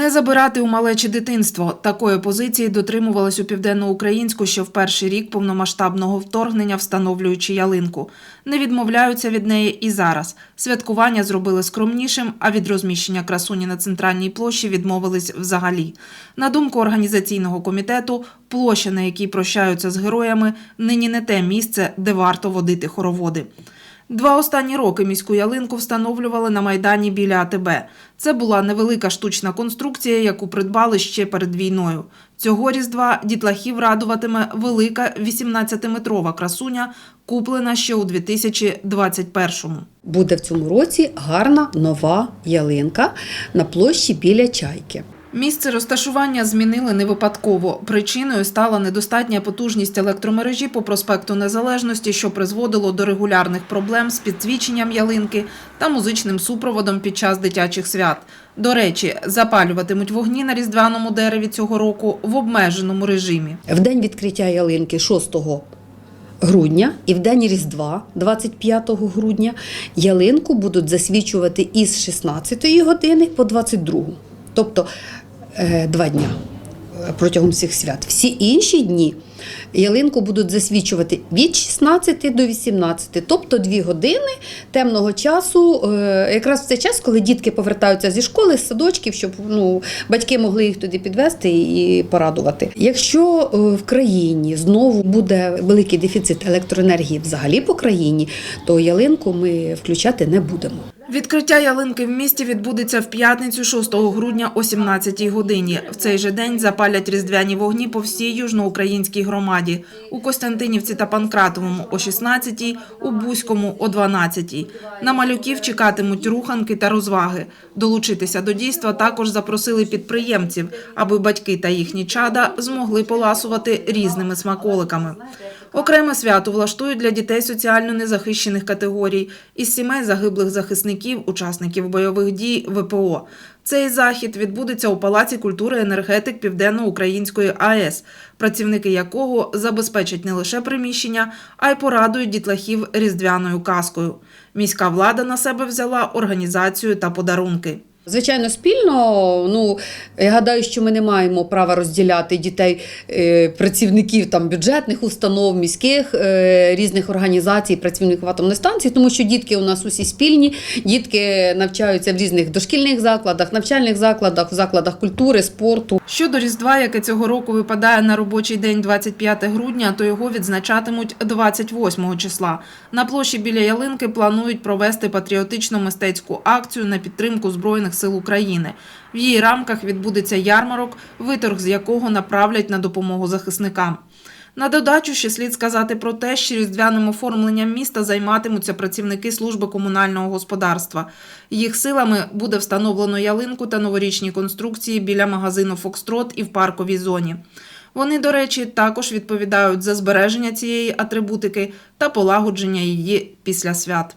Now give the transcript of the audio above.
Не забирати у малечі дитинство. Такої позиції дотримувались у південноукраїнську ще в перший рік повномасштабного вторгнення, встановлюючи ялинку. Не відмовляються від неї і зараз. Святкування зробили скромнішим, а від розміщення красуні на центральній площі відмовились взагалі. На думку організаційного комітету, площа, на якій прощаються з героями, нині не те місце, де варто водити хороводи. Два останні роки міську ялинку встановлювали на майдані біля АТБ. Це була невелика штучна конструкція, яку придбали ще перед війною. Цього різдва дітлахів радуватиме велика 18-метрова красуня, куплена ще у 2021-му. Буде в цьому році гарна нова ялинка на площі біля чайки. Місце розташування змінили не випадково. Причиною стала недостатня потужність електромережі по проспекту Незалежності, що призводило до регулярних проблем з підсвіченням ялинки та музичним супроводом під час дитячих свят. До речі, запалюватимуть вогні на різдвяному дереві цього року в обмеженому режимі. В день відкриття ялинки 6 грудня і в день Різдва, 25 грудня, ялинку будуть засвічувати із 16 години по 22. Тобто е, два дня протягом всіх свят. Всі інші дні ялинку будуть засвічувати від 16 до 18, тобто 2 години темного часу, е, якраз в цей час, коли дітки повертаються зі школи, з садочків, щоб ну, батьки могли їх туди підвести і порадувати. Якщо е, в країні знову буде великий дефіцит електроенергії взагалі по країні, то ялинку ми включати не будемо. Відкриття ялинки в місті відбудеться в п'ятницю 6 грудня о 17 годині. В цей же день запалять різдвяні вогні по всій южноукраїнській громаді. У Костянтинівці та Панкратовому о 16, у Бузькому о 12. На малюків чекатимуть руханки та розваги. Долучитися до дійства також запросили підприємців, аби батьки та їхні чада змогли поласувати різними смаколиками. Окреме свято влаштують для дітей соціально незахищених категорій із сімей загиблих захисників, учасників бойових дій ВПО. Цей захід відбудеться у Палаці культури енергетик Південно-Української АЕС, працівники якого забезпечать не лише приміщення, а й порадують дітлахів різдвяною казкою. Міська влада на себе взяла організацію та подарунки. Звичайно, спільно. Ну я гадаю, що ми не маємо права розділяти дітей е, працівників там бюджетних установ, міських е, різних організацій, працівників атомної станції, тому що дітки у нас усі спільні. Дітки навчаються в різних дошкільних закладах, навчальних закладах, в закладах культури, спорту. Щодо Різдва, яке цього року випадає на робочий день 25 грудня, то його відзначатимуть 28 числа. На площі біля ялинки планують провести патріотично-мистецьку акцію на підтримку Збройних сил України. В її рамках відбудеться ярмарок, виторг з якого направлять на допомогу захисникам. На додачу ще слід сказати про те, що різдвяним оформленням міста займатимуться працівники служби комунального господарства. Їх силами буде встановлено ялинку та новорічні конструкції біля магазину Фокстрот і в парковій зоні. Вони, до речі, також відповідають за збереження цієї атрибутики та полагодження її після свят.